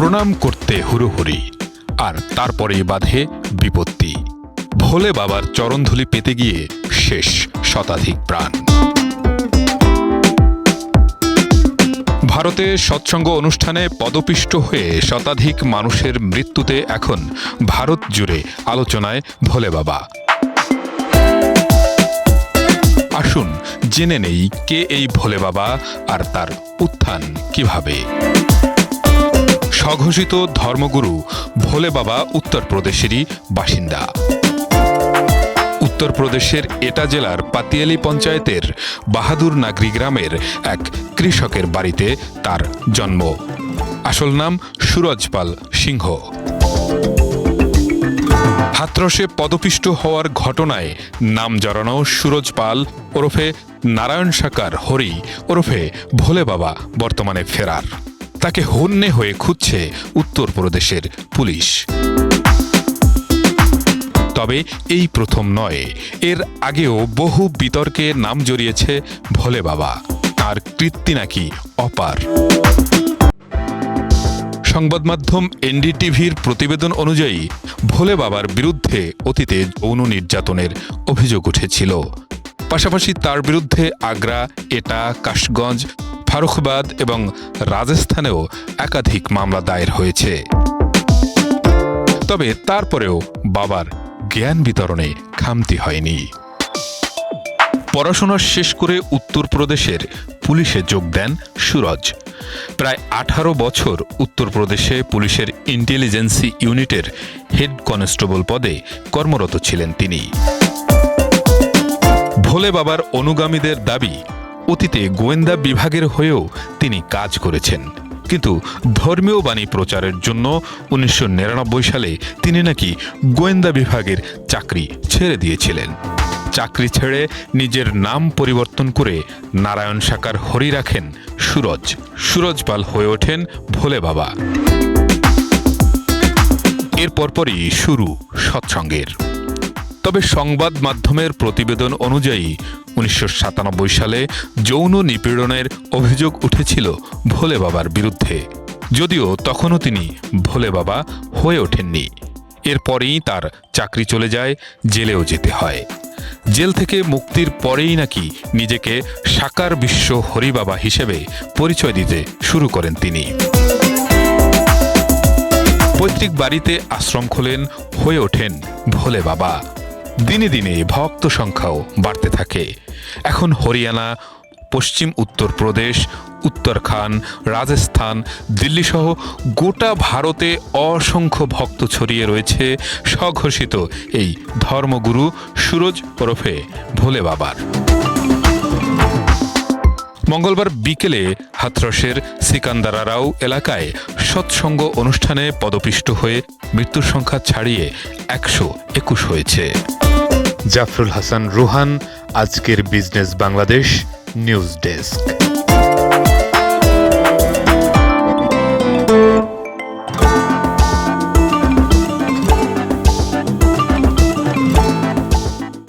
প্রণাম করতে হুড়োহুড়ি, আর তারপরেই বাধে বিপত্তি। ভোলে বাবার চরণধুলি পেতে গিয়ে শেষ শতাধিক প্রাণ। ভারতে সৎসঙ্গ অনুষ্ঠানে পদপিষ্ট হয়ে শতাধিক মানুষের মৃত্যুতে এখন ভারত জুড়ে আলোচনায় ভোলে বাবা। আসুন জেনে নেই কে এই ভোলে বাবা আর তার উত্থান কীভাবে। স্বঘোষিত ধর্মগুরু ভোলে বাবা উত্তরপ্রদেশেরই বাসিন্দা। উত্তরপ্রদেশের এটা জেলার পাতিয়ালি পঞ্চায়েতের বাহাদুর নাগরি গ্রামের এক কৃষকের বাড়িতে তার জন্ম। আসল নাম সুরজপাল সিংহ। হাতরসে পদপিষ্ট হওয়ার ঘটনায় নাম জড়ানো সুরজ পাল ওরফে নারায়ণ সাকার হরি ওরফে ভোলে বাবা বর্তমানে ফেরার। তাকে হন্যে হয়ে খুঁজছে উত্তরপ্রদেশের পুলিশ। তবে এই প্রথম নয়, এর আগেও বহু বিতর্কে নাম জড়িয়েছে ভোলে বাবা, তার কৃত্তি নাকি অপার। সংবাদ মাধ্যম এনডিটিভির প্রতিবেদন অনুযায়ী, ভোলে বাবার বিরুদ্ধে অতীতে যৌন নির্যাতনের অভিযোগ উঠেছিল। পাশাপাশি তার বিরুদ্ধে আগ্রা, এটা, কাশগঞ্জ ফারুখবাদ এবং রাজস্থানেও একাধিক মামলা দায়ের হয়েছে। তবে তারপরেও বাবার জ্ঞান বিতরণে খামতি হয়নি। পড়াশোনা শেষ করে উত্তরপ্রদেশের পুলিশে যোগ দেন সুরজ। প্রায় আঠারো বছর উত্তরপ্রদেশে পুলিশের ইন্টেলিজেন্সি ইউনিটের হেড কনস্টেবল পদে কর্মরত ছিলেন তিনি। ভোলে বাবার অনুগামীদের দাবি অতীতে গোয়েন্দা বিভাগের হয়েও তিনি কাজ করেছেন। কিন্তু ধর্মীয় বাণী প্রচারের জন্য উনিশশো নিরানব্বই সালে তিনি নাকি গোয়েন্দা বিভাগের চাকরি ছেড়ে দিয়েছিলেন। চাকরি ছেড়ে নিজের নাম পরিবর্তন করে নারায়ণ সাকার হরি রাখেন সুরজ। সুরজপাল হয়ে ওঠেন ভোলে বাবা। এর পরপরই শুরু সৎসঙ্গের। তবে সংবাদ মাধ্যমের প্রতিবেদন অনুযায়ী উনিশশো সাতানব্বই সালে যৌন নিপীড়নের অভিযোগ উঠেছিল ভোলে বাবার বিরুদ্ধে। যদিও তখনও তিনি ভোলে বাবা হয়ে ওঠেননি। এরপরেই তার চাকরি চলে যায়, জেলেও যেতে হয়। জেল থেকে মুক্তির পরেই নাকি নিজেকে সাকার বিশ্ব হরিবাবা হিসেবে পরিচয় দিতে শুরু করেন তিনি। পৈতৃক বাড়িতে আশ্রম খোলেন, হয়ে ওঠেন ভোলে বাবা। দিনে দিনে ভক্ত সংখ্যাও বাড়তে থাকে। এখন হরিয়ানা, পশ্চিম উত্তরপ্রদেশ উত্তরাখণ্ড রাজস্থান দিল্লি সহ গোটা ভারতে অসংখ্য ভক্ত ছড়িয়ে রয়েছে স্বঘোষিত এই ধর্মগুরু সুরজ ওরফে ভোলে বাবার। মঙ্গলবার বিকেলে হাথরসের সিকান্দারারাও এলাকায় সৎসঙ্গ অনুষ্ঠানে পদপিষ্ট হয়ে মৃত্যুর সংখ্যা ছাড়িয়ে একশো একুশ হয়েছে। জাফরুল হাসান রুহান আজকের বিজনেস বাংলাদেশ নিউজ ডেস্ক